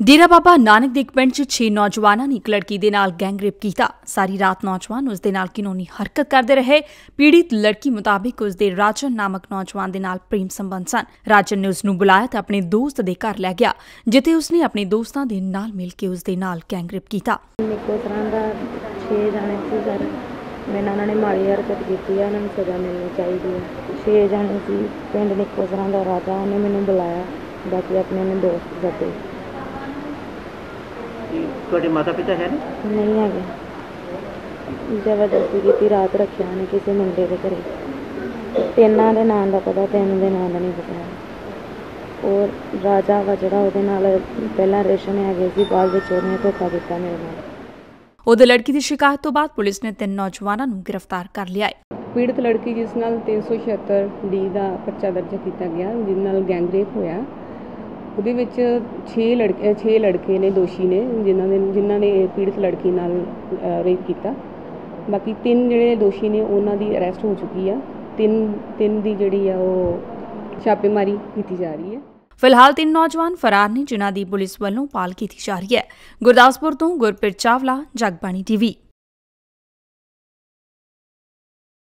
ਡੇਰਾ ਬਾਬਾ ਨਾਨਕ ਦੇ ਇੱਕ ਪਿੰਡ 'ਚ 6 ਨੌਜਵਾਨਾਂ ਨੇ ਇੱਕ ਲੜਕੀ ਦੇ ਨਾਲ ਗੈਂਗ ਰੇਪ ਕੀਤਾ। ਸਾਰੀ ਰਾਤ ਨੌਜਵਾਨ ਉਸ ਦੇ ਨਾਲ ਕਿਨੋਨੀ ਹਰਕਤ ਕਰਦੇ ਰਹੇ। ਪੀੜਿਤ ਲੜਕੀ ਮੁਤਾਬਿਕ ਉਸ ਦੇ ਰਾਜਨ ਨਾਮਕ ਨੌਜਵਾਨ ਦੇ ਨਾਲ ਪ੍ਰੇਮ ਸੰਬੰਧ ਸਨ। ਰਾਜਨ ਨੇ ਉਸ ਨੂੰ ਬੁਲਾਇਆ ਤੇ ਆਪਣੇ ਦੋਸਤ ਦੇ ਘਰ ਲੈ ਗਿਆ, ਜਿੱਥੇ ਉਸਨੇ ਆਪਣੇ ਦੋਸਤਾਂ ਦੇ ਨਾਲ ਮਿਲ ਕੇ ਉਸ ਦੇ ਨਾਲ ਗੈਂਗ ਰੇਪ ਕੀਤਾ। ਨਿੱਕੋ ਤਰ੍ਹਾਂ ਦਾ 6 ਜਾਣੇ ਸੀ ਸਰ। ਮੇਰੇ ਉਹਨਾਂ ਨੇ ਮਾੜੀ ਹਰਕਤ ਕੀਤੀ ਆ, ਉਹਨਾਂ ਨੂੰ ਸਜ਼ਾ ਮਿਲਣੀ ਚਾਹੀਦੀ ਹੈ 6 ਜਾਣੇ ਸੀ, ਪਿੰਡ ਨਿੱਕੋ ਤਰ੍ਹਾਂ ਦਾ ਰਾਜਾ, ਉਹਨੇ ਮੈਨੂੰ ਬੁਲਾਇਆ, ਬਾਕੀ ਆਪਣੇ ਨੇ ਦੋਸਤ ਸੱਦੇ। ਕੀ ਤੁਹਾਡੇ ਮਾਤਾ ਪਿਤਾ ਹੈ ਨੇ ਨਹੀਂ ਹੈਗੇ। ਜ਼ਬਰਦਸਤੀ ਕੀਤੀ ਰਾਤ ਰੱਖਿਆ ਉਹਨੇ ਕਿਸੇ ਮੁੰਡੇ ਦੇ ਘਰੇ। ਤਿੰਨਾਂ ਦੇ ਨਾਂ ਦਾ ਪਤਾ ਤਿੰਨ ਦੇ ਨਾਂ ਦਾ ਨਹੀਂ ਪਤਾ ਔਰ ਰਾਜਾ ਵਾ ਜਿਹੜਾ ਉਹਦੇ ਨਾਲ ਪਹਿਲਾਂ ਰਿਲੇਸ਼ਨ ਹੈਗੇ ਸੀ ਬਾਅਦ ਵਿੱਚ ਉਹਨੇ ਧੋਖਾ ਕੀਤਾ ਮੇਰੇ ਨਾਲ। ਉਹਦੇ ਲੜਕੀ ਦੀ ਸ਼ਿਕਾਇਤ ਤੋਂ ਬਾਅਦ ਪੁਲਿਸ ਨੇ ਤਿੰਨ ਨੌਜਵਾਨਾਂ ਨੂੰ ਗ੍ਰਿਫਤਾਰ ਕਰ ਲਿਆ ਹੈ। ਪੀੜਤ ਲੜਕੀ ਜਿਸ ਨਾਲ 376 ਡੀ ਦਾ ਪਰਚਾ ਦਰਜ ਕੀਤਾ ਗਿਆ ਜਿਸ ਨਾਲ ਗੈਂਗ ਰੇਪ ਹੋਇਆ ਉਹਦੇ ਵਿੱਚ 6 ਲੜਕੇ 6 ਲੜਕੇ ਨੇ, ਦੋਸ਼ੀ ਨੇ, ਜਿਨ੍ਹਾਂ ਦੇ, ਜਿਨ੍ਹਾਂ ਨੇ ਪੀੜਤ ਲੜਕੀ ਨਾਲ ਰੇਪ ਕੀਤਾ। ਬਾਕੀ ਤਿੰਨ ਜਿਹੜੇ ਦੋਸ਼ੀ ਨੇ, ਉਹਨਾਂ ਦੀ ਅਰੈਸਟ ਹੋ ਚੁੱਕੀ ਆ। ਤਿੰਨ ਤਿੰਨ ਦੀ ਜਿਹੜੀ ਆ ਉਹ ਛਾਪੇਮਾਰੀ ਕੀਤੀ ਜਾ ਰਹੀ ਹੈ। ਫਿਲਹਾਲ ਤਿੰਨ ਨੌਜਵਾਨ ਫਰਾਰ ਨੇ, ਜਿਨ੍ਹਾਂ ਦੀ ਪੁਲਿਸ ਵੱਲੋਂ ਪਾਲ ਕੀਤੀ ਜਾ ਰਹੀ ਹੈ। ਗੁਰਦਾਸਪੁਰ ਤੋਂ ਗੁਰਪ੍ਰੀਤ ਚਾਵਲਾ, ਜਗਬਾਣੀ ਟੀਵੀ।